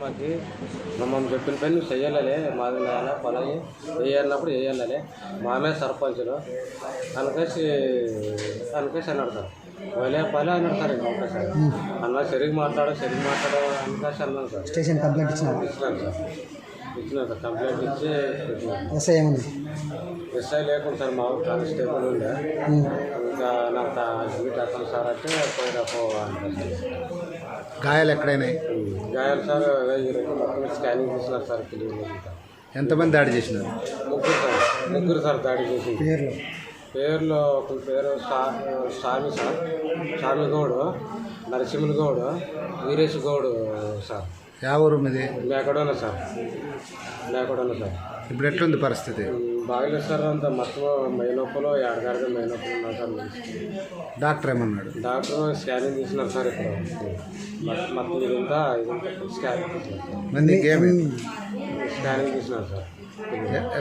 మాకి మమ్మల్ని చెప్పిన పని నువ్వు చెయ్యాలలే మాది నాయన పొలం వేయాలన్నప్పుడు వేయాలలే మామే సర్పంచులు. అనకేసి అనకేసి అని అడతారు వాళ్ళే పని అని అడతారు ఇంకా ఒకసారి అన్న సరిగ్గా మాట్లాడు సరిగ్గా మాట్లాడు అనకేసి అన్నాను సార్. స్టేషన్ కంప్లైంట్ ఇచ్చినాను సార్. కంప్లైంట్ ఇచ్చి పెట్టినాను ఎస్ఐ ఏముంది? ఎస్ఐ లేకుండా సార్ మా ఊరు కానిస్టేబుల్ ఉండే. ఇంకా నాకు సార్ అంటే పోయినా గాయాలు ఎక్కడైనాయి? గాయాలు సార్ మొత్తం స్కానింగ్ చేసినారు సార్ తెలియదు ఎంతమంది దాడి చేసినారు? ముగ్గురు సార్ ముగ్గురు సార్ దాడి చేసింది పేర్లు? పేర్లో ఒక పేరు స్వామి సార్ స్వామి గౌడు నరసింహులు గౌడు వీరేష్ గౌడు సార్. యా ఊరు మీది? మేకడోన సార్. మేకడోన సార్. ఇప్పుడు ఎట్లుంది పరిస్థితి? బాగలేదు సార్ అంత మొత్తం మైనొప్పులు ఏడగాడిగా మైనొప్పులు ఉన్నాయి సార్. డాక్టర్ ఏమన్నాడు? డాక్టర్ స్కానింగ్ తీసినారు సార్ ఇప్పుడు. మొత్తం- ఇదంతా స్కానింగ్ స్కానింగ్ తీసినారు సార్.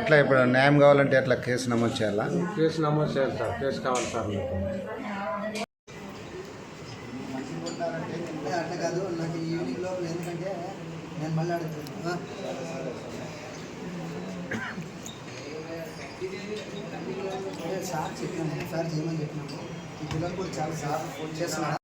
ఎట్లా ఇప్పుడు న్యాయం కావాలంటే ఎట్లా కేసు నమోదు చేయాలా? కేసు నమోదు చేయాలి సార్. కేసు కావాలి సార్ మీకు అట్లా కాదు నాకు లోపల ఎందుకంటే నేను మళ్ళీ అడుగుతున్నాను సార్ చెప్పినాము సార్ చేయమని చెప్పినాము. ఈ పిల్లలు కూడా చాలా సార్ ఫోన్ చేస్తున్నాను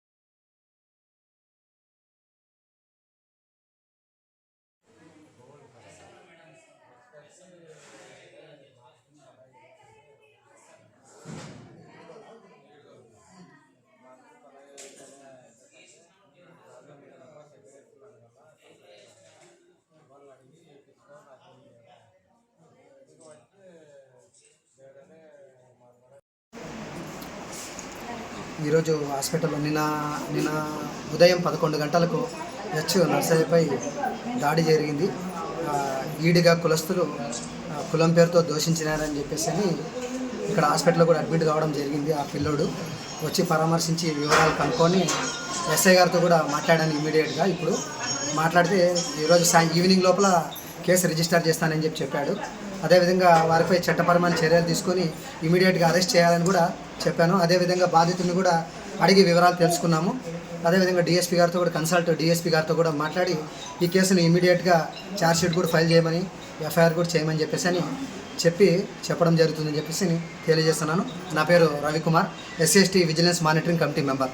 ఈరోజు హాస్పిటల్లో నిన్న నిన్న ఉదయం పదకొండు గంటలకు హెచ్ నర్సరీపై దాడి జరిగింది. ఈడిగా కులస్తులు కులం పేరుతో దోషించినారని చెప్పేసి అని ఇక్కడ హాస్పిటల్లో కూడా అడ్మిట్ కావడం జరిగింది ఆ పిల్లోడు. వచ్చి పరామర్శించి వివరాలు కనుక్కొని ఎస్ఐ గారితో కూడా మాట్లాడాను ఇమీడియట్గా. ఇప్పుడు మాట్లాడితే ఈరోజు సాయం ఈవినింగ్ లోపల కేసు రిజిస్టర్ చేస్తానని చెప్పి చెప్పాడు. అదేవిధంగా వారిపై చట్టపరమైన చర్యలు తీసుకొని ఇమీడియట్గా అరెస్ట్ చేయాలని కూడా చెప్పాను. అదేవిధంగా బాధితుడిని కూడా అడిగి వివరాలు తెలుసుకున్నాము. అదేవిధంగా డిఎస్పీ గారితో కూడా కన్సల్ట్ డిఎస్పీ గారితో కూడా మాట్లాడి ఈ కేసును ఇమీడియట్గా ఛార్జ్షీట్ కూడా ఫైల్ చేయమని ఎఫ్ఐఆర్ కూడా చేయమని చెప్పేసి అని చెప్పి చెప్పడం జరుగుతుందని చెప్పేసి తెలియజేస్తున్నాను. నా పేరు Ravikumar SC ST vigilance monitoring committee member.